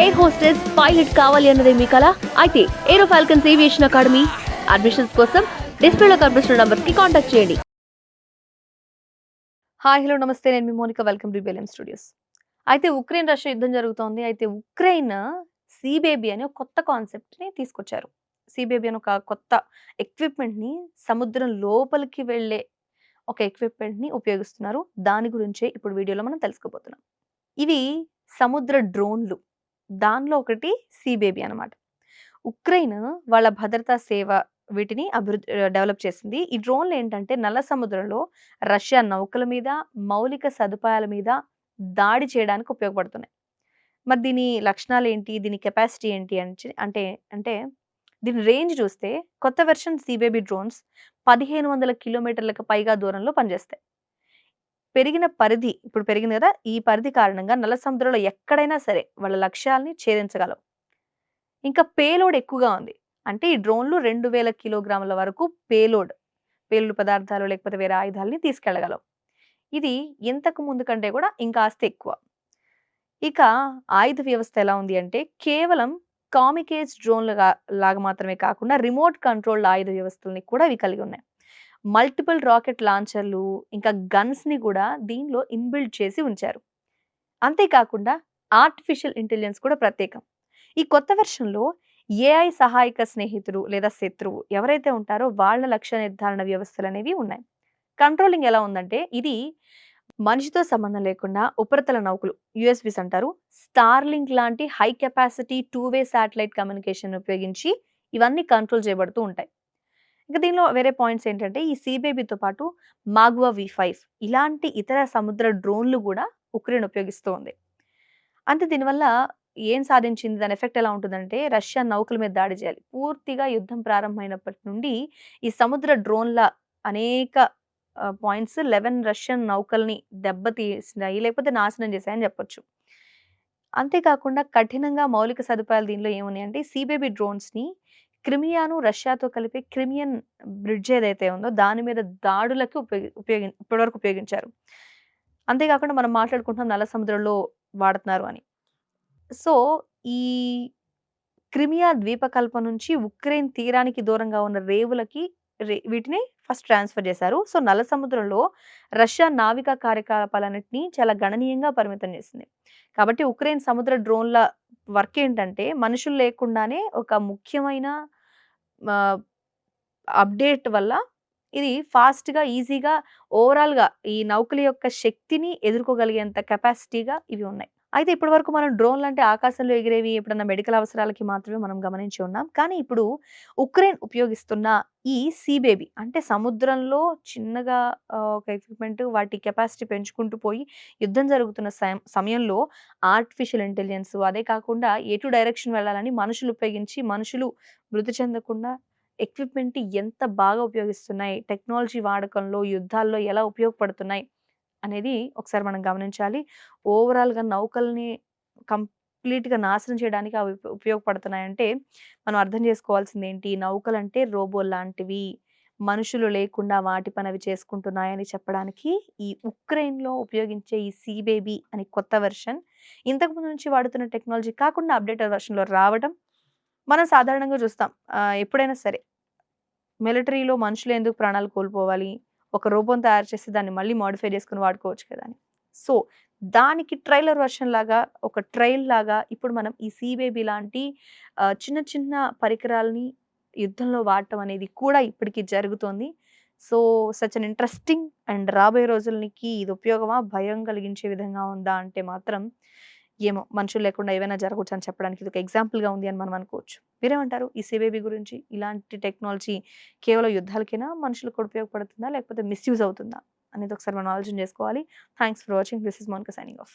Air hostess pilot కావాలి అన్నదే మీ కల? అయితే aero falcons aviation academy admissions కోసం డిస్ప్లేలో కనిపిస్తున్న నంబర్స్కి కాంటాక్ట్ చేయండి. హాయ్ హలో నమస్తే. నేను మీ Monika. Welcome to Belium studios అయితే ఉక్రెయిన్ రష్యా యుద్ధం జరుగుతోంది. అయితే ఉక్రెయిన్ సీబేబీ అనే కొత్త కాన్సెప్ట్ని తీసుకొచ్చారు. సీబేబీ అని ఒక కొత్త ఎక్విప్మెంట్ని సముద్రం లోపలికి వెళ్ళే ఒక ఎక్విప్మెంట్ని ఉపయోగిస్తున్నారు. దాని గురించే ఇప్పుడు వీడియోలో మనం తెలుసుకోబోతున్నాం. ఇవి సముద్ర డ్రోన్లు. దానిలో ఒకటి సీబేబీ అన్నమాట ఉక్రెయిన్ వాళ్ళ భద్రతా సేవ వీటిని అభివృద్ధి డెవలప్ చేసింది. ఈ డ్రోన్లు ఏంటంటే నల్ల సముద్రంలో రష్యా నౌకల మీద మౌలిక సదుపాయాల మీద దాడి చేయడానికి ఉపయోగపడుతున్నాయి. మరి దీని లక్షణాలు ఏంటి? దీని కెపాసిటీ ఏంటి? అని అంటే అంటే దీని రేంజ్ చూస్తే కొత్త వెర్షన్ సీబేబీ డ్రోన్స్ పదిహేను వందల కిలోమీటర్లకు పైగా దూరంలో పనిచేస్తాయి. పెరిగిన పరిధి ఇప్పుడు పెరిగింది కదా ఈ పరిధి కారణంగా నల్ల సముద్రంలో ఎక్కడైనా సరే వాళ్ళ లక్ష్యాల్ని ఛేదించగలవు ఇంకా పేలోడ్ ఎక్కువగా ఉంది. అంటే ఈ డ్రోన్లు రెండు వేల కిలోగ్రాముల వరకు పేలోడ్ పేలుడు పదార్థాలు లేకపోతే వేరే ఆయుధాలని తీసుకెళ్ళగలవు ఇది ఇంతకు ముందు కంటే కూడా ఇంకా ఆస్తి ఎక్కువ. ఇక ఆయుధ వ్యవస్థ ఎలా ఉంది అంటే కేవలం కామికేజ్ డ్రోన్లుగా లాగా మాత్రమే కాకుండా రిమోట్ కంట్రోల్డ్ ఆయుధ వ్యవస్థల్ని కూడా ఇవి కలిగి ఉన్నాయి. మల్టిపుల్ రాకెట్ లాంచర్లు ఇంకా గన్స్ని కూడా దీనిలో ఇన్బిల్డ్ చేసి ఉంచారు. అంతేకాకుండా ఆర్టిఫిషియల్ ఇంటెలిజెన్స్ కూడా ప్రత్యేకం. ఈ కొత్త వెర్షన్లో ఏఐ సహాయక స్నేహితుడు లేదా శత్రువు ఎవరైతే ఉంటారో వాళ్ళ లక్ష్య నిర్ధారణ వ్యవస్థలు అనేవి ఉన్నాయి. కంట్రోలింగ్ ఎలా ఉందంటే ఇది మనిషితో సంబంధం లేకుండా ఉపరితల నౌకలు యుఎస్బిస్ అంటారు స్టార్లింక్ లాంటి high capacity two way satellite communication ఉపయోగించి ఇవన్నీ కంట్రోల్ చేయబడుతూ ఉంటాయి. ఇంకా దీనిలో వేరే పాయింట్స్ ఏంటంటే ఈ సీబేబీతో పాటు మాగ్వా వి ఫైవ్ ఇలాంటి ఇతర సముద్ర డ్రోన్లు కూడా ఉక్రెయిన్ ఉపయోగిస్తూ ఉంది. అంటే దీనివల్ల ఏం సాధించింది? దాని ఎఫెక్ట్ ఎలా ఉంటుందంటే రష్యా నౌకల మీద దాడి చేయాలి. పూర్తిగా యుద్ధం ప్రారంభమైనప్పటి నుండి ఈ సముద్ర డ్రోన్ల అనేక పాయింట్స్ లెవెన్ రష్యన్ నౌకల్ని దెబ్బతీసినాయి లేకపోతే నాశనం చేశాయని చెప్పొచ్చు. అంతేకాకుండా కఠినంగా మౌలిక సదుపాయాలు దీనిలో ఏమున్నాయంటే సీబేబీ డ్రోన్స్ని క్రిమియాను రష్యాతో కలిపి క్రిమియన్ బ్రిడ్జ్ ఏదైతే ఉందో దాని మీద దాడులకు ఉపయోగి ఉపయోగి ఇప్పటివరకు ఉపయోగించారు. అంతేకాకుండా మనం మాట్లాడుకుంటున్నాం నల్ల సముద్రంలో వాడుతున్నారు అని. సో ఈ క్రిమియా ద్వీపకల్ప నుంచి ఉక్రెయిన్ తీరానికి దూరంగా ఉన్న రేవులకి రే వీటిని ఫస్ట్ ట్రాన్స్ఫర్ చేశారు. సో నల్ల సముద్రంలో రష్యా నావికా కార్యకలాపాలన్నింటినీ చాలా గణనీయంగా పరిమితం చేసింది. కాబట్టి ఉక్రెయిన్ సముద్ర డ్రోన్ల వర్క్ ఏంటంటే మనుషులు లేకుండానే ఒక ముఖ్యమైన అప్డేట్ వల్ల ఇది ఫాస్ట్గా ఈజీగా ఓవరాల్గా ఈ నౌకల యొక్క శక్తిని ఎదుర్కోగలిగేంత కెపాసిటీగా ఇవి ఉన్నాయి. అయితే ఇప్పటి వరకు మనం డ్రోన్లు అంటే ఆకాశంలో ఎగిరేవి ఎప్పుడన్నా మెడికల్ అవసరాలకి మాత్రమే మనం గమనించి ఉన్నాం. కానీ ఇప్పుడు ఉక్రెయిన్ ఉపయోగిస్తున్న ఈ సీబేబీ అంటే సముద్రంలో చిన్నగా ఒక ఎక్విప్మెంట్ వాటి కెపాసిటీ పెంచుకుంటూ పోయి యుద్ధం జరుగుతున్న సమయంలో ఆర్టిఫిషియల్ ఇంటెలిజెన్స్ అదే కాకుండా ఎటు డైరెక్షన్ వెళ్ళాలని మనుషులు ఉపయోగించి మనుషులు మృతి చెందకుండా ఎక్విప్మెంట్ ఎంత బాగా ఉపయోగిస్తున్నాయి టెక్నాలజీ వాడకంలో యుద్ధాల్లో ఎలా ఉపయోగపడుతున్నాయి అనేది ఒకసారి మనం గమనించాలి. ఓవరాల్గా నౌకల్ని కంప్లీట్గా నాశనం చేయడానికి అవి ఉపయోగపడుతున్నాయంటే మనం అర్థం చేసుకోవాల్సింది ఏంటి నౌకలు అంటే రోబో లాంటివి మనుషులు లేకుండా వాటి పని అవి చేసుకుంటున్నాయని చెప్పడానికి ఈ ఉక్రెయిన్లో ఉపయోగించే ఈ సీబేబీ అని కొత్త వెర్షన్ ఇంతకుముందు నుంచి వాడుతున్న టెక్నాలజీ కాకుండా అప్డేటెడ్ వెర్షన్లో రావడం మనం సాధారణంగా చూస్తాం. ఎప్పుడైనా సరే మిలిటరీలో మనుషులు ఎందుకు ప్రాణాలు కోల్పోవాలి? ఒక రూపం తయారు చేసి దాన్ని మళ్ళీ మాడిఫై చేసుకుని వాడుకోవచ్చు కదా అని. సో దానికి ట్రైలర్ వర్షన్ లాగా ఒక ట్రైల్ లాగా ఇప్పుడు మనం ఈ సీబేబీ లాంటి చిన్న చిన్న పరికరాలని యుద్ధంలో వాడటం అనేది కూడా ఇప్పటికీ జరుగుతోంది. So such an interesting and రాబోయే రోజులకి ఇది ఉపయోగమా? భయం కలిగించే విధంగా ఉందా? అంటే మాత్రం ఏమో మనుషులు లేకుండా ఏవైనా జరగవచ్చు అని చెప్పడానికి ఇది ఒక ఎగ్జాంపుల్గా ఉంది అని మనం అనుకోవచ్చు. మీరేమంటారు? ఈ సిబేబీ గురించి ఇలాంటి టెక్నాలజీ కేవలం యుద్ధాలకైనా మనుషులకు ఉపయోగపడుతుందా? లేకపోతే మిస్యూజ్ అవుతుందా? అనేది ఒకసారి మనం ఆలోచన చేసుకోవాలి. Thanks for watching this is Monika signing off